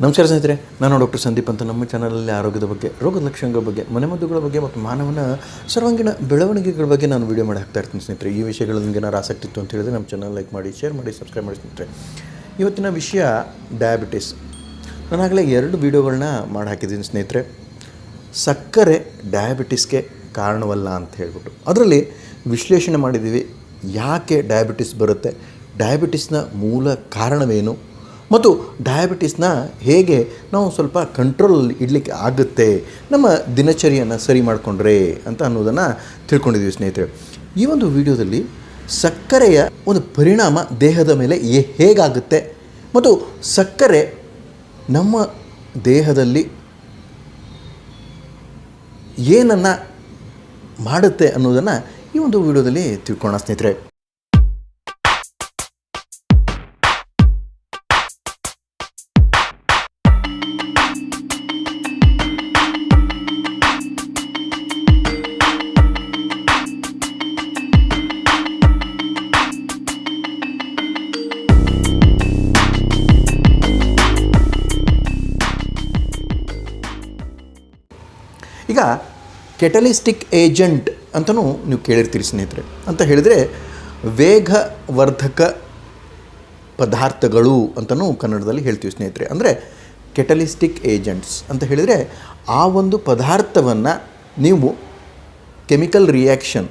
ನಮಸ್ಕಾರ ಸ್ನೇಹಿತರೆ, ನಾನು ಡಾಕ್ಟರ್ ಸಂದೀಪ್ ಅಂತ ನಮ್ಮ ಚಾನಲಲ್ಲಿ ಆರೋಗ್ಯದ ಬಗ್ಗೆ, ರೋಗದ ಲಕ್ಷಣಗಳ ಬಗ್ಗೆ, ಮನೆಮದ್ದುಗಳ ಬಗ್ಗೆ ಮತ್ತು ಮಾನವನ ಸರ್ವಾಂಗೀಣ ಬೆಳವಣಿಗೆಗಳ ಬಗ್ಗೆ ನಾನು ವೀಡಿಯೋ ಮಾಡಿ ಹಾಕ್ತಾ ಇರ್ತೀನಿ ಸ್ನೇಹಿತರೆ. ಈ ವಿಷಯಗಳು ನಿಮಗೆ ಏನಾರು ಆಸಕ್ತಿ ಇತ್ತು ಅಂತ ಹೇಳಿದ್ರೆ ನಮ್ಮ ಚಾನಲ್ ಲೈಕ್ ಮಾಡಿ ಶೇರ್ ಮಾಡಿ ಸಬ್ಸ್ಕ್ರೈಬ್ ಮಾಡಿ ಸ್ನೇಹಿತರೆ. ಇವತ್ತಿನ ವಿಷಯ ಡಯಾಬಿಟಿಸ್ ನಾನಾಗಲೇ ಎರಡು ವೀಡಿಯೋಗಳನ್ನ ಮಾಡಿ ಹಾಕಿದ್ದೀನಿ ಸ್ನೇಹಿತರೆ. ಸಕ್ಕರೆ ಡಯಾಬಿಟಿಸ್ಗೆ ಕಾರಣವಲ್ಲ ಅಂತ ಹೇಳ್ಬಿಟ್ಟು. ಅದರಲ್ಲಿ ವಿಶ್ಲೇಷಣೆ ಮಾಡಿದ್ದೀವಿ ಯಾಕೆ ಡಯಾಬಿಟಿಸ್ ಬರುತ್ತೆ ಡಯಾಬಿಟಿಸ್ನ ಮೂಲ ಕಾರಣವೇನು ಮತ್ತು ಡಯಾಬಿಟಿಸ್ನ ಹೇಗೆ ನಾವು ಸ್ವಲ್ಪ ಕಂಟ್ರೋಲ್ ಇಡಲಿಕ್ಕೆ ಆಗುತ್ತೆ, ನಮ್ಮ ದಿನಚರಿಯನ್ನು ಸರಿ ಮಾಡಿಕೊಂಡ್ರೆ ಅಂತ ಅನ್ನೋದನ್ನು ತಿಳ್ಕೊಂಡಿದ್ದೀವಿ ಸ್ನೇಹಿತರೆ. ಈ ಒಂದು ವಿಡಿಯೋದಲ್ಲಿ ಸಕ್ಕರೆಯ ಒಂದು ಪರಿಣಾಮ ದೇಹದ ಮೇಲೆ ಹೇಗಾಗುತ್ತೆ ಮತ್ತು ಸಕ್ಕರೆ ನಮ್ಮ ದೇಹದಲ್ಲಿ ಏನನ್ನು ಮಾಡುತ್ತೆ ಅನ್ನೋದನ್ನು ಈ ಒಂದು ವಿಡಿಯೋದಲ್ಲಿ ತಿಳ್ಕೊಳ್ಳೋಣ ಸ್ನೇಹಿತರೆ. ಕೆಟಲಿಸ್ಟಿಕ್ ಏಜೆಂಟ್ ಅಂತಲೂ ನೀವು ಕೇಳಿರ್ತೀರಿ ಸ್ನೇಹಿತರೆ. ಅಂತ ಹೇಳಿದರೆ ವೇಗವರ್ಧಕ ಪದಾರ್ಥಗಳು ಅಂತಲೂ ಕನ್ನಡದಲ್ಲಿ ಹೇಳ್ತೀವಿ ಸ್ನೇಹಿತರೆ. ಅಂದರೆ ಕೆಟಲಿಸ್ಟಿಕ್ ಏಜೆಂಟ್ಸ್ ಅಂತ ಹೇಳಿದರೆ ಆ ಒಂದು ಪದಾರ್ಥವನ್ನು ನೀವು ಕೆಮಿಕಲ್ ರಿಯಾಕ್ಷನ್,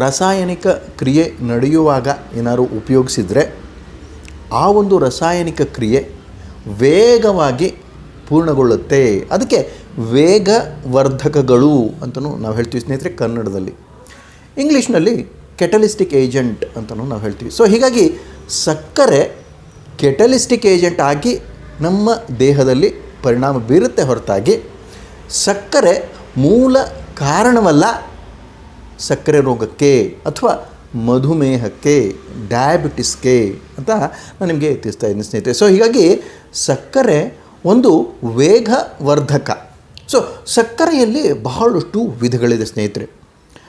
ರಾಸಾಯನಿಕ ಕ್ರಿಯೆ ನಡೆಯುವಾಗ ಏನಾದರೂ ಉಪಯೋಗಿಸಿದರೆ ಆ ಒಂದು ರಾಸಾಯನಿಕ ಕ್ರಿಯೆ ವೇಗವಾಗಿ ಪೂರ್ಣಗೊಳ್ಳುತ್ತೆ. ಅದಕ್ಕೆ ವೇಗವರ್ಧಕಗಳು ಅಂತಲೂ ನಾವು ಹೇಳ್ತೀವಿ ಸ್ನೇಹಿತರೆ ಕನ್ನಡದಲ್ಲಿ. ಇಂಗ್ಲೀಷ್ನಲ್ಲಿ ಕೆಟಲಿಸ್ಟಿಕ್ ಏಜೆಂಟ್ ಅಂತಲೂ ನಾವು ಹೇಳ್ತೀವಿ. ಸೊ ಹೀಗಾಗಿ ಸಕ್ಕರೆ ಕೆಟಲಿಸ್ಟಿಕ್ ಏಜೆಂಟ್ ಆಗಿ ನಮ್ಮ ದೇಹದಲ್ಲಿ ಪರಿಣಾಮ ಬೀರುತ್ತೆ ಹೊರತಾಗಿ ಸಕ್ಕರೆ ಮೂಲ ಕಾರಣವಲ್ಲ ಸಕ್ಕರೆ ರೋಗಕ್ಕೆ ಅಥವಾ ಮಧುಮೇಹಕ್ಕೆ, ಡಯಾಬಿಟಿಸ್ಗೆ ಅಂತ ನಾನು ನಿಮಗೆ ತಿಳಿಸ್ತಾ ಇದ್ದೀನಿ ಸ್ನೇಹಿತರೆ. ಸೊ ಹೀಗಾಗಿ ಸಕ್ಕರೆ ಒಂದು ವೇಗವರ್ಧಕ. ಸೊ ಸಕ್ಕರೆಯಲ್ಲಿ ಬಹಳಷ್ಟು ವಿಧಗಳಿದೆ ಸ್ನೇಹಿತರೆ.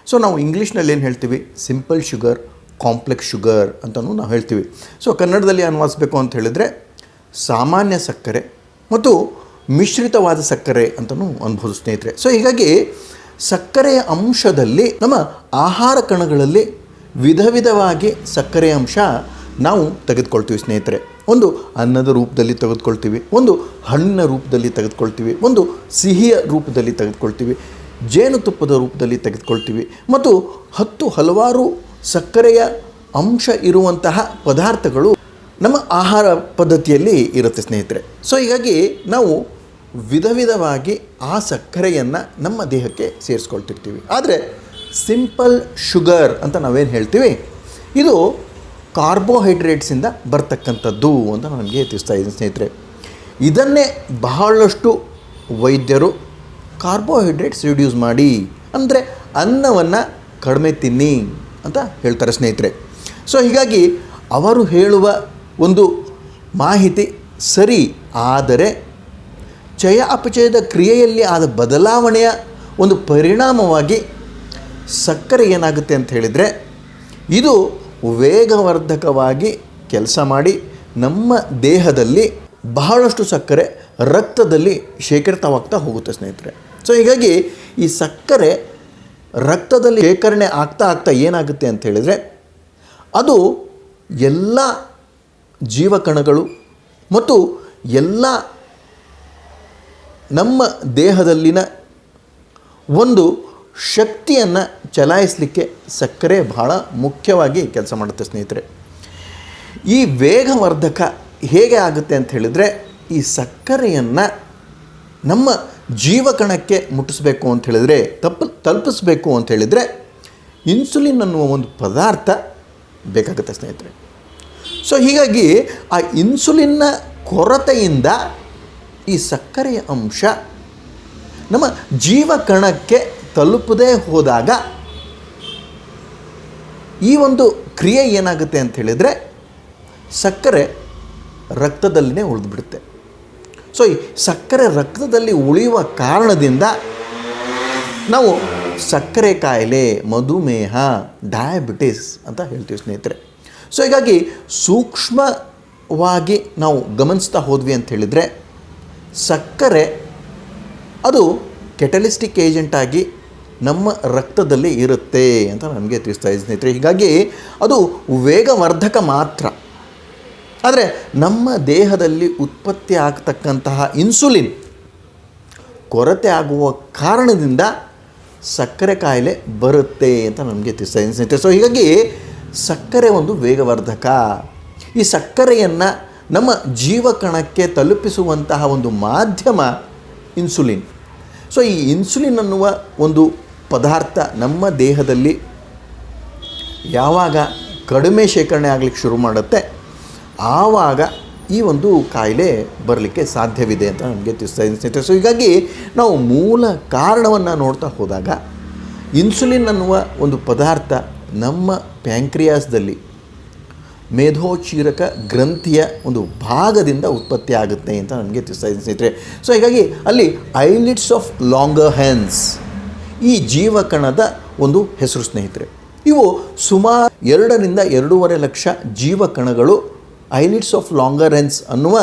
ಸೊ ನಾವು ಇಂಗ್ಲೀಷ್ನಲ್ಲಿ ಏನು ಹೇಳ್ತೀವಿ? ಸಿಂಪಲ್ ಶುಗರ್ ಕಾಂಪ್ಲೆಕ್ಸ್ ಶುಗರ್ ಅಂತಲೂ ನಾವು ಹೇಳ್ತೀವಿ. ಸೊ ಕನ್ನಡದಲ್ಲಿ ಅನ್ವಯಿಸ್ಬೇಕು ಅಂತ ಹೇಳಿದರೆ, ಸಾಮಾನ್ಯ ಸಕ್ಕರೆ ಮತ್ತು ಮಿಶ್ರಿತವಾದ ಸಕ್ಕರೆ ಅಂತಲೂ ಅನ್ಬೋದು ಸ್ನೇಹಿತರೆ. ಸೊ ಹೀಗಾಗಿ ಸಕ್ಕರೆಯ ಅಂಶದಲ್ಲಿ ನಮ್ಮ ಆಹಾರ ಕಣಗಳಲ್ಲಿ ವಿಧ ವಿಧವಾಗಿ ಸಕ್ಕರೆಯ ಅಂಶ ನಾವು ತೆಗೆದುಕೊಳ್ತೀವಿ ಸ್ನೇಹಿತರೆ. ಒಂದು ಅನ್ನದ ರೂಪದಲ್ಲಿ ತೆಗೆದುಕೊಳ್ತೀವಿ, ಒಂದು ಹಣ್ಣಿನ ರೂಪದಲ್ಲಿ ತೆಗೆದುಕೊಳ್ತೀವಿ, ಒಂದು ಸಿಹಿಯ ರೂಪದಲ್ಲಿ ತೆಗೆದುಕೊಳ್ತೀವಿ ಜೇನುತುಪ್ಪದ ರೂಪದಲ್ಲಿ ತೆಗೆದುಕೊಳ್ತೀವಿ, ಮತ್ತು ಹತ್ತು ಹಲವಾರು ಸಕ್ಕರೆಯ ಅಂಶ ಇರುವಂತಹ ಪದಾರ್ಥಗಳು ನಮ್ಮ ಆಹಾರ ಪದ್ಧತಿಯಲ್ಲಿ ಇರುತ್ತೆ ಸ್ನೇಹಿತರೆ. ಸೊ ಹೀಗಾಗಿ ನಾವು ವಿಧ ವಿಧವಾಗಿ ಆ ಸಕ್ಕರೆಯನ್ನು ನಮ್ಮ ದೇಹಕ್ಕೆ ಸೇರಿಸ್ಕೊಳ್ತಿರ್ತೀವಿ. ಆದರೆ ಸಿಂಪಲ್ ಶುಗರ್ ಅಂತ ನಾವೇನು ಹೇಳ್ತೀವಿ? ಇದು ಕಾರ್ಬೋಹೈಡ್ರೇಟ್ಸಿಂದ ಬರ್ತಕ್ಕಂಥದ್ದು ಅಂತ ನನಗೆ ತಿಳಿಸ್ತಾ ಇದ್ದೀನಿ ಸ್ನೇಹಿತರೆ. ಇದನ್ನೇ ಬಹಳಷ್ಟು ವೈದ್ಯರು ಕಾರ್ಬೋಹೈಡ್ರೇಟ್ಸ್ ರಿಡ್ಯೂಸ್ ಮಾಡಿ, ಅಂದರೆ ಅನ್ನವನ್ನು ಕಡಿಮೆ ತಿನ್ನಿ ಅಂತ ಹೇಳ್ತಾರೆ ಸ್ನೇಹಿತರೆ. ಸೊ ಹೀಗಾಗಿ ಅವರು ಹೇಳುವ ಒಂದು ಮಾಹಿತಿ ಸರಿ, ಆದರೆ ಚಯ ಅಪಚಯದ ಕ್ರಿಯೆಯಲ್ಲಿ ಆದ ಬದಲಾವಣೆಯ ಒಂದು ಪರಿಣಾಮವಾಗಿ ಸಕ್ಕರೆ ಏನಾಗುತ್ತೆ ಅಂತ ಹೇಳಿದರೆ, ಇದು ವೇಗವರ್ಧಕವಾಗಿ ಕೆಲಸ ಮಾಡಿ ನಮ್ಮ ದೇಹದಲ್ಲಿ ಬಹಳಷ್ಟು ಸಕ್ಕರೆ ರಕ್ತದಲ್ಲಿ ಶೇಖರಿತವಾಗ್ತಾ ಹೋಗುತ್ತೆ ಸ್ನೇಹಿತರೆ. ಸೊ ಹೀಗಾಗಿ ಈ ಸಕ್ಕರೆ ರಕ್ತದಲ್ಲಿ ಶೇಖರಣೆ ಆಗ್ತಾ ಆಗ್ತಾ ಏನಾಗುತ್ತೆ ಅಂತ ಹೇಳಿದರೆ, ಅದು ಎಲ್ಲ ಜೀವಕಣಗಳು ಮತ್ತು ಎಲ್ಲ ನಮ್ಮ ದೇಹದಲ್ಲಿನ ಒಂದು ಶಕ್ತಿಯನ್ನು ಚಲಾಯಿಸಲಿಕ್ಕೆ ಸಕ್ಕರೆ ಬಹಳ ಮುಖ್ಯವಾಗಿ ಕೆಲಸ ಮಾಡುತ್ತೆ ಸ್ನೇಹಿತರೆ. ಈ ವೇಗವರ್ಧಕ ಹೇಗೆ ಆಗುತ್ತೆ ಅಂತ ಹೇಳಿದರೆ, ಈ ಸಕ್ಕರೆಯನ್ನು ನಮ್ಮ ಜೀವಕಣಕ್ಕೆ ಮುಟ್ಟಿಸ್ಬೇಕು ಅಂತ ಹೇಳಿದರೆ, ತಪ್ಪ, ತಲುಪಿಸ್ಬೇಕು ಅಂತ ಹೇಳಿದರೆ, ಇನ್ಸುಲಿನ್ ಅನ್ನುವ ಒಂದು ಪದಾರ್ಥ ಬೇಕಾಗುತ್ತೆ ಸ್ನೇಹಿತರೆ. ಸೊ ಹೀಗಾಗಿ ಆ ಇನ್ಸುಲಿನ್ನ ಕೊರತೆಯಿಂದ ಈ ಸಕ್ಕರೆಯ ಅಂಶ ನಮ್ಮ ಜೀವಕಣಕ್ಕೆ ತಲುಪದೇ ಹೋದಾಗ ಈ ಒಂದು ಕ್ರಿಯೆ ಏನಾಗುತ್ತೆ ಅಂತ ಹೇಳಿದರೆ ಸಕ್ಕರೆ ರಕ್ತದಲ್ಲಿನೇ ಉಳಿದ್ಬಿಡುತ್ತೆ. ಸೊ ಈ ಸಕ್ಕರೆ ರಕ್ತದಲ್ಲಿ ಉಳಿಯುವ ಕಾರಣದಿಂದ ನಾವು ಸಕ್ಕರೆ ಕಾಯಿಲೆ, ಮಧುಮೇಹ ಡಯಾಬಿಟಿಸ್ ಅಂತ ಹೇಳ್ತೀವಿ ಸ್ನೇಹಿತರೆ. ಸೊ ಹೀಗಾಗಿ ಸೂಕ್ಷ್ಮವಾಗಿ ನಾವು ಗಮನಿಸ್ತಾ ಹೋದ್ವಿ ಅಂತ ಹೇಳಿದರೆ ಸಕ್ಕರೆ ಅದು ಕೆಟಲಿಸ್ಟಿಕ್ ಏಜೆಂಟಾಗಿ ನಮ್ಮ ರಕ್ತದಲ್ಲಿ ಇರುತ್ತೆ ಅಂತ ನಮಗೆ ತಿಳಿಸ್ತಾ ಇದೆ ಸ್ನೇಹಿತರೆ. ಹೀಗಾಗಿ ಅದು ವೇಗವರ್ಧಕ ಮಾತ್ರ. ಆದರೆ ನಮ್ಮ ದೇಹದಲ್ಲಿ ಉತ್ಪತ್ತಿ ಆಗ್ತಕ್ಕಂತಹ ಇನ್ಸುಲಿನ್ ಕೊರತೆ ಆಗುವ ಕಾರಣದಿಂದ ಸಕ್ಕರೆ ಕಾಯಿಲೆ ಬರುತ್ತೆ ಅಂತ ನಮಗೆ ತಿಳಿಸ್ತಾ ಇದೆ ಸ್ನೇಹಿತರೆ. ಸೊ ಹೀಗಾಗಿ ಸಕ್ಕರೆ ಒಂದು ವೇಗವರ್ಧಕ. ಈ ಸಕ್ಕರೆಯನ್ನು ನಮ್ಮ ಜೀವಕಣಕ್ಕೆ ತಲುಪಿಸುವಂತಹ ಒಂದು ಮಾಧ್ಯಮ ಇನ್ಸುಲಿನ್. ಸೊ ಈ ಇನ್ಸುಲಿನ್ ಅನ್ನುವ ಒಂದು ಪದಾರ್ಥ ನಮ್ಮ ದೇಹದಲ್ಲಿ ಯಾವಾಗ ಕಡಿಮೆ ಶೇಖರಣೆ ಆಗಲಿಕ್ಕೆ ಶುರು ಮಾಡುತ್ತೆ, ಆವಾಗ ಈ ಒಂದು ಕಾಯಿಲೆ ಬರಲಿಕ್ಕೆ ಸಾಧ್ಯವಿದೆ ಅಂತ ನಮಗೆ ತಿಳಿಸ್ತಾ ಸೊ ಹೀಗಾಗಿ ನಾವು ಮೂಲ ಕಾರಣವನ್ನು ನೋಡ್ತಾ ಹೋದಾಗ ಇನ್ಸುಲಿನ್ ಅನ್ನುವ ಒಂದು ಪದಾರ್ಥ ನಮ್ಮ ಪ್ಯಾಂಕ್ರಿಯಾಸ್ದಲ್ಲಿ ಮೇಧೋಚೀರಕ ಗ್ರಂಥಿಯ ಒಂದು ಭಾಗದಿಂದ ಉತ್ಪತ್ತಿ ಆಗುತ್ತೆ ಅಂತ ನನಗೆ ತಿಳಿಸ್ತಾ ಇದ್ದೀನಿ ಸ್ನೇಹಿತರೆ. ಸೊ ಹೀಗಾಗಿ ಅಲ್ಲಿ ಐಲಿಟ್ಸ್ ಆಫ್ ಲಾಂಗರ್ ಹ್ಯಾಂಡ್ಸ್ ಈ ಜೀವಕಣದ ಒಂದು ಹೆಸರು ಸ್ನೇಹಿತರೆ. ಇವು ಸುಮಾರು ಎರಡರಿಂದ ಎರಡೂವರೆ ಲಕ್ಷ ಜೀವಕಣಗಳು ಐಲಿಟ್ಸ್ ಆಫ್ ಲಾಂಗರೆನ್ಸ್ ಅನ್ನುವ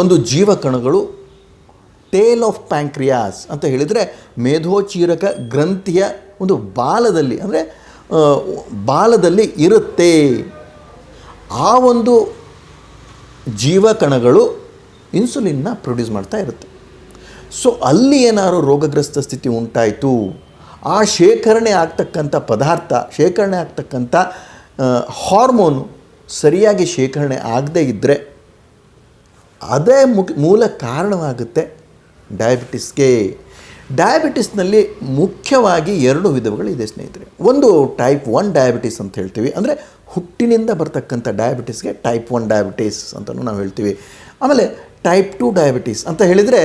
ಒಂದು ಜೀವಕಣಗಳು, ಟೇಲ್ ಆಫ್ ಪ್ಯಾಂಕ್ರಿಯಾಸ್ ಅಂತ ಹೇಳಿದರೆ ಮೇಧೋಚೀರಕ ಗ್ರಂಥಿಯ ಒಂದು ಬಾಲದಲ್ಲಿ, ಅಂದರೆ ಬಾಲದಲ್ಲಿ ಇರುತ್ತೆ. ಆ ಒಂದು ಜೀವಕಣಗಳು ಇನ್ಸುಲಿನ್ನ ಪ್ರೊಡ್ಯೂಸ್ ಮಾಡ್ತಾ ಇರುತ್ತೆ. ಸೊ ಅಲ್ಲಿ ಏನಾದ್ರು ರೋಗಗ್ರಸ್ತ ಸ್ಥಿತಿ ಉಂಟಾಯಿತು ಆ ಶೇಖರಣೆ ಆಗ್ತಕ್ಕಂಥ ಪದಾರ್ಥ, ಶೇಖರಣೆ ಆಗ್ತಕ್ಕಂಥ ಹಾರ್ಮೋನು ಸರಿಯಾಗಿ ಶೇಖರಣೆ ಆಗದೇ ಇದ್ದರೆ ಅದೇ ಮುಕ್, ಮೂಲ ಕಾರಣವಾಗುತ್ತೆ ಡಯಾಬಿಟಿಸ್ಗೆ ಡಯಾಬಿಟಿಸ್ನಲ್ಲಿ ಮುಖ್ಯವಾಗಿ ಎರಡು ವಿಧಗಳಿದೆ ಸ್ನೇಹಿತರೆ. ಒಂದು ಟೈಪ್ ಒನ್ ಡಯಾಬಿಟಿಸ್ ಅಂತ ಹೇಳ್ತೀವಿ. ಅಂದರೆ ಹುಟ್ಟಿನಿಂದ ಬರ್ತಕ್ಕಂಥ ಡಯಾಬಿಟಿಸ್ಗೆ ಟೈಪ್ ಒನ್ ಡಯಾಬಿಟಿಸ್ ಅಂತಲೂ ನಾವು ಹೇಳ್ತೀವಿ. ಆಮೇಲೆ ಟೈಪ್ ಟು ಡಯಾಬಿಟಿಸ್ ಅಂತ ಹೇಳಿದರೆ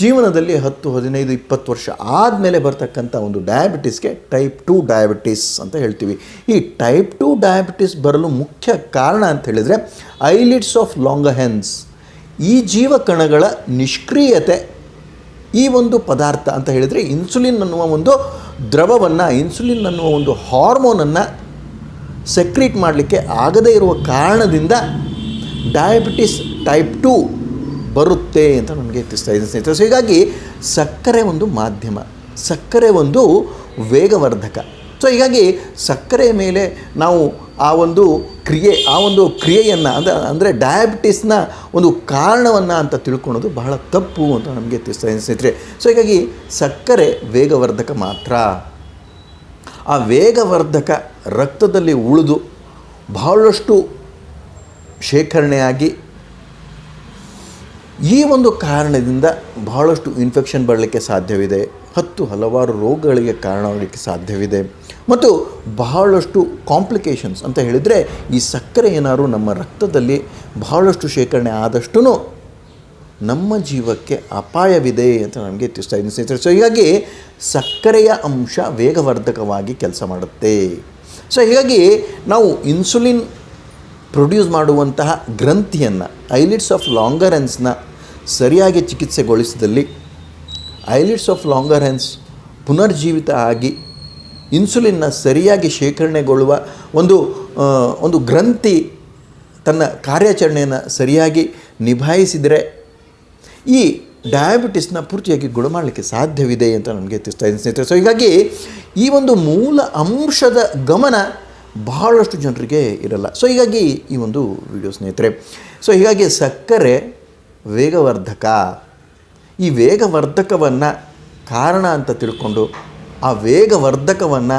ಜೀವನದಲ್ಲಿ ಹತ್ತು, ಹದಿನೈದು, ಇಪ್ಪತ್ತು ವರ್ಷ ಆದಮೇಲೆ ಬರ್ತಕ್ಕಂಥ ಒಂದು ಡಯಾಬಿಟಿಸ್ಗೆ ಟೈಪ್ ಟು ಡಯಾಬಿಟಿಸ್ ಅಂತ ಹೇಳ್ತೀವಿ. ಈ ಟೈಪ್ ಟು ಡಯಾಬಿಟಿಸ್ ಬರಲು ಮುಖ್ಯ ಕಾರಣ ಅಂತ ಹೇಳಿದರೆ ಐಲಿಟ್ಸ್ ಆಫ್ ಲಾಂಗಹೆನ್ಸ್ ಈ ಜೀವಕಣಗಳ ನಿಷ್ಕ್ರಿಯತೆ ಈ ಒಂದು ಪದಾರ್ಥ ಅಂತ ಹೇಳಿದರೆ ಇನ್ಸುಲಿನ್ ಅನ್ನುವ ಒಂದು ದ್ರವವನ್ನು ಇನ್ಸುಲಿನ್ ಅನ್ನುವ ಒಂದು ಹಾರ್ಮೋನನ್ನು ಸೆಕ್ರೀಟ್ ಮಾಡಲಿಕ್ಕೆ ಆಗದೇ ಇರುವ ಕಾರಣದಿಂದ ಡಯಾಬಿಟಿಸ್ ಟೈಪ್ ಟು ಬರುತ್ತೆ ಅಂತ ನನಗೆ ತಿಳಿಸ್ತಾ ಇದೆ ಸ್ನೇಹಿತರೆ. ಸೊ ಹೀಗಾಗಿ ಸಕ್ಕರೆ ಒಂದು ಮಾಧ್ಯಮ, ಸಕ್ಕರೆ ಒಂದು ವೇಗವರ್ಧಕ. ಸೊ ಹೀಗಾಗಿ ಸಕ್ಕರೆ ಮೇಲೆ ನಾವು ಆ ಒಂದು ಕ್ರಿಯೆ, ಆ ಒಂದು ಕ್ರಿಯೆಯನ್ನು ಅಂದರೆ ಅಂದರೆ ಡಯಾಬಿಟಿಸ್ನ ಒಂದು ಕಾರಣವನ್ನು ಅಂತ ತಿಳ್ಕೊಳೋದು ಬಹಳ ತಪ್ಪು ಅಂತ ನಮಗೆ ತಿಳಿಸ್ತಾ ಇದೆ ಸ್ನೇಹಿತರೆ. ಸೊ ಹೀಗಾಗಿ ಸಕ್ಕರೆ ವೇಗವರ್ಧಕ ಮಾತ್ರ. ಆ ವೇಗವರ್ಧಕ ರಕ್ತದಲ್ಲಿ ಉಳಿದು ಬಹಳಷ್ಟು ಶೇಖರಣೆಯಾಗಿ ಈ ಒಂದು ಕಾರಣದಿಂದ ಬಹಳಷ್ಟು ಇನ್ಫೆಕ್ಷನ್ ಬರಲಿಕ್ಕೆ ಸಾಧ್ಯವಿದೆ. ಹತ್ತು ಹಲವಾರು ರೋಗಗಳಿಗೆ ಕಾರಣವಾಗಲಿಕ್ಕೆ ಸಾಧ್ಯವಿದೆ. ಮತ್ತು ಬಹಳಷ್ಟು ಕಾಂಪ್ಲಿಕೇಶನ್ಸ್ ಅಂತ ಹೇಳಿದರೆ ಈ ಸಕ್ಕರೆ ಏನಾದ್ರು ನಮ್ಮ ರಕ್ತದಲ್ಲಿ ಬಹಳಷ್ಟು ಶೇಖರಣೆ ಆದಷ್ಟು ನಮ್ಮ ಜೀವಕ್ಕೆ ಅಪಾಯವಿದೆ ಅಂತ ನಮಗೆ ತಿಳಿಸ್ತಾ ಇದ್ದೀನಿ ಸ್ನೇಹಿತರೆ. ಸೊ ಹೀಗಾಗಿ ಸಕ್ಕರೆಯ ಅಂಶ ವೇಗವರ್ಧಕವಾಗಿ ಕೆಲಸ ಮಾಡುತ್ತೆ. ಸೊ ಹೀಗಾಗಿ ನಾವು ಇನ್ಸುಲಿನ್ ಪ್ರೊಡ್ಯೂಸ್ ಮಾಡುವಂತಹ ಗ್ರಂಥಿಯನ್ನು ಐಲಿಟ್ಸ್ ಆಫ್ ಲಾಂಗರೆನ್ಸ್ನ ಸರಿಯಾಗಿ ಚಿಕಿತ್ಸೆಗೊಳಿಸಿದಲ್ಲಿ ಐಲಿಟ್ಸ್ ಆಫ್ ಲಾಂಗರ್ ಹೆನ್ಸ್ ಪುನರ್ಜೀವಿತ ಆಗಿ ಇನ್ಸುಲಿನ್ನ ಸರಿಯಾಗಿ ಶೇಖರಣೆಗೊಳ್ಳುವ ಒಂದು ಒಂದು ಗ್ರಂಥಿ ತನ್ನ ಕಾರ್ಯಾಚರಣೆಯನ್ನು ಸರಿಯಾಗಿ ನಿಭಾಯಿಸಿದರೆ ಈ ಡಯಾಬಿಟಿಸ್ನ ಪೂರ್ತಿಯಾಗಿ ಗುಣ ಮಾಡಲಿಕ್ಕೆ ಸಾಧ್ಯವಿದೆ ಅಂತ ನನಗೆ ತಿಳಿಸ್ತಾ ಇದ್ದೀನಿ ಸ್ನೇಹಿತರೆ. ಸೊ ಹೀಗಾಗಿ ಈ ಒಂದು ಮೂಲ ಅಂಶದ ಗಮನ ಬಹಳಷ್ಟು ಜನರಿಗೆ ಇರಲ್ಲ. ಸೊ ಹೀಗಾಗಿ ಈ ಒಂದು ವಿಡಿಯೋ ಸ್ನೇಹಿತರೆ. ಸೊ ಹೀಗಾಗಿ ಸಕ್ಕರೆ ವೇಗವರ್ಧಕ. ಈ ವೇಗವರ್ಧಕವನ್ನು ಕಾರಣ ಅಂತ ತಿಳ್ಕೊಂಡು ಆ ವೇಗವರ್ಧಕವನ್ನು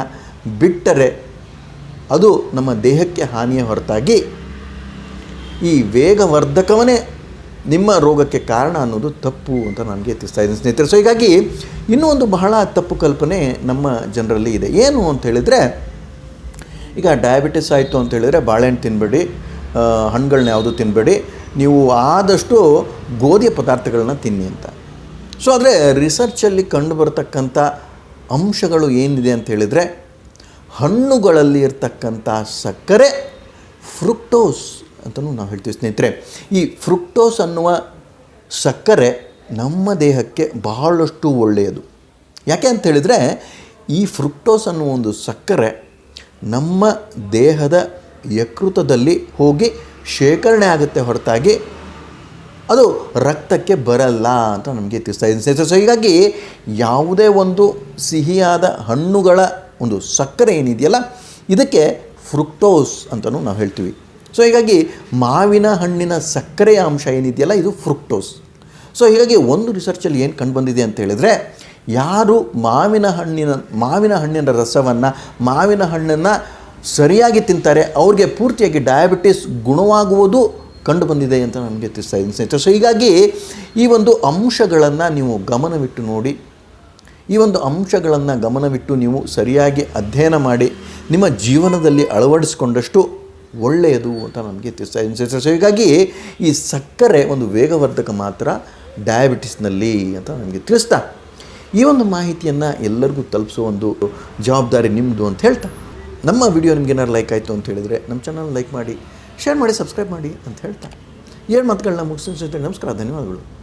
ಬಿಟ್ಟರೆ ಅದು ನಮ್ಮ ದೇಹಕ್ಕೆ ಹಾನಿಯ ಹೊರತಾಗಿ ಈ ವೇಗವರ್ಧಕವನ್ನೇ ನಿಮ್ಮ ರೋಗಕ್ಕೆ ಕಾರಣ ಅನ್ನೋದು ತಪ್ಪು ಅಂತ ನನಗೆ ತಿಳಿಸ್ತಾ ಇದ್ದೀನಿ ಸ್ನೇಹಿತರೆ. ಸೊ ಹೀಗಾಗಿ ಇನ್ನೂ ಒಂದು ಬಹಳ ತಪ್ಪು ಕಲ್ಪನೆ ನಮ್ಮ ಜನರಲ್ಲಿ ಇದೆ. ಏನು ಅಂತ ಹೇಳಿದರೆ, ಈಗ ಡಯಾಬಿಟಿಸ್ ಆಯಿತು ಅಂತ ಹೇಳಿದರೆ ಬಾಳೆಹಣ್ಣು ತಿನ್ನಬೇಡಿ ಹಣ್ಣುಗಳನ್ನ ಯಾವುದು ತಿನ್ನಬೇಡಿ ನೀವು ಆದಷ್ಟು ಗೋಧಿಯ ಪದಾರ್ಥಗಳನ್ನ ತಿನ್ನಿ ಅಂತ. ಸೊ ಆದರೆ ರಿಸರ್ಚಲ್ಲಿ ಕಂಡು ಬರ್ತಕ್ಕಂಥ ಅಂಶಗಳು ಏನಿದೆ ಅಂತ ಹೇಳಿದರೆ, ಹಣ್ಣುಗಳಲ್ಲಿ ಇರ್ತಕ್ಕಂಥ ಸಕ್ಕರೆ ಫ್ರುಕ್ಟೋಸ್ ಅಂತಲೂ ನಾವು ಹೇಳ್ತೀವಿ ಸ್ನೇಹಿತರೆ. ಈ ಫ್ರುಕ್ಟೋಸ್ ಅನ್ನುವ ಸಕ್ಕರೆ ನಮ್ಮ ದೇಹಕ್ಕೆ ಬಹಳಷ್ಟು ಒಳ್ಳೆಯದು. ಯಾಕೆ ಅಂತ ಹೇಳಿದರೆ, ಈ ಫ್ರುಕ್ಟೋಸ್ ಅನ್ನುವ ಒಂದು ಸಕ್ಕರೆ ನಮ್ಮ ದೇಹದ ಯಕೃತದಲ್ಲಿ ಹೋಗಿ ಶೇಖರಣೆ ಆಗುತ್ತೆ ಹೊರತಾಗಿ, ಅದು ರಕ್ತಕ್ಕೆ ಬರಲ್ಲ ಅಂತ ನಮಗೆ ತಿಳಿಸ್ತಾ ಸೊ ಹೀಗಾಗಿ ಯಾವುದೇ ಒಂದು ಸಿಹಿಯಾದ ಹಣ್ಣುಗಳ ಒಂದು ಸಕ್ಕರೆ ಏನಿದೆಯಲ್ಲ, ಇದಕ್ಕೆ ಫ್ರುಕ್ಟೋಸ್ ಅಂತಲೂ ನಾವು ಹೇಳ್ತೀವಿ. ಸೊ ಹೀಗಾಗಿ ಮಾವಿನ ಹಣ್ಣಿನ ಸಕ್ಕರೆಯ ಅಂಶ ಏನಿದೆಯಲ್ಲ, ಇದು ಫ್ರುಕ್ಟೋಸ್. ಸೊ ಹೀಗಾಗಿ ಒಂದು ರಿಸರ್ಚಲ್ಲಿ ಏನು ಕಂಡುಬಂದಿದೆ ಅಂತ ಹೇಳಿದರೆ, ಯಾರು ಮಾವಿನ ಹಣ್ಣಿನ ಮಾವಿನ ಹಣ್ಣಿನ ರಸವನ್ನು, ಮಾವಿನ ಹಣ್ಣನ್ನು ಸರಿಯಾಗಿ ತಿಂತಾರೆ, ಅವ್ರಿಗೆ ಪೂರ್ತಿಯಾಗಿ ಡಯಾಬಿಟಿಸ್ ಗುಣವಾಗುವುದು ಕಂಡು ಬಂದಿದೆ ಅಂತ ನಮಗೆ ತಿಳಿಸ್ತಾ ಇದ್ದೀನಿ ಸ್ನೇಹಿತರೆ. ಸೊ ಹೀಗಾಗಿ ಈ ಒಂದು ಅಂಶಗಳನ್ನು ನೀವು ಗಮನವಿಟ್ಟು ನೋಡಿ. ಈ ಒಂದು ಅಂಶಗಳನ್ನು ಗಮನವಿಟ್ಟು ನೀವು ಸರಿಯಾಗಿ ಅಧ್ಯಯನ ಮಾಡಿ, ನಿಮ್ಮ ಜೀವನದಲ್ಲಿ ಅಳವಡಿಸಿಕೊಂಡಷ್ಟು ಒಳ್ಳೆಯದು ಅಂತ ನಮಗೆ ತಿಳಿಸ್ತಾ ಇದ್ದೀನಿ. ಸೊ ಹೀಗಾಗಿ ಈ ಸಕ್ಕರೆ ಒಂದು ವೇಗವರ್ಧಕ ಮಾತ್ರ ಡಯಾಬಿಟಿಸ್ನಲ್ಲಿ ಅಂತ ನನಗೆ ತಿಳಿಸ್ತಾ. ಈ ಒಂದು ಮಾಹಿತಿಯನ್ನು ಎಲ್ಲರಿಗೂ ತಲುಪಿಸೋ ಒಂದು ಜವಾಬ್ದಾರಿ ನಿಮ್ಮದು ಅಂತ ಹೇಳ್ತಾ. ನಮ್ಮ ವಿಡಿಯೋ ನಿಮ್ಗೆ ಏನಾದ್ರು ಲೈಕ್ ಆಯಿತು ಅಂತ ಹೇಳಿದರೆ ನಮ್ಮ ಚಾನಲ್ ಲೈಕ್ ಮಾಡಿ ಶೇರ್ ಮಾಡಿ ಸಬ್ಸ್ಕ್ರೈಬ್ ಮಾಡಿ ಅಂತ ಹೇಳ್ತಾ. ಏಳು ಮಾತುಗಳನ್ನ ಮುಗಿಸ್ತೀನಿ ನಮಸ್ಕಾರ, ಧನ್ಯವಾದಗಳು.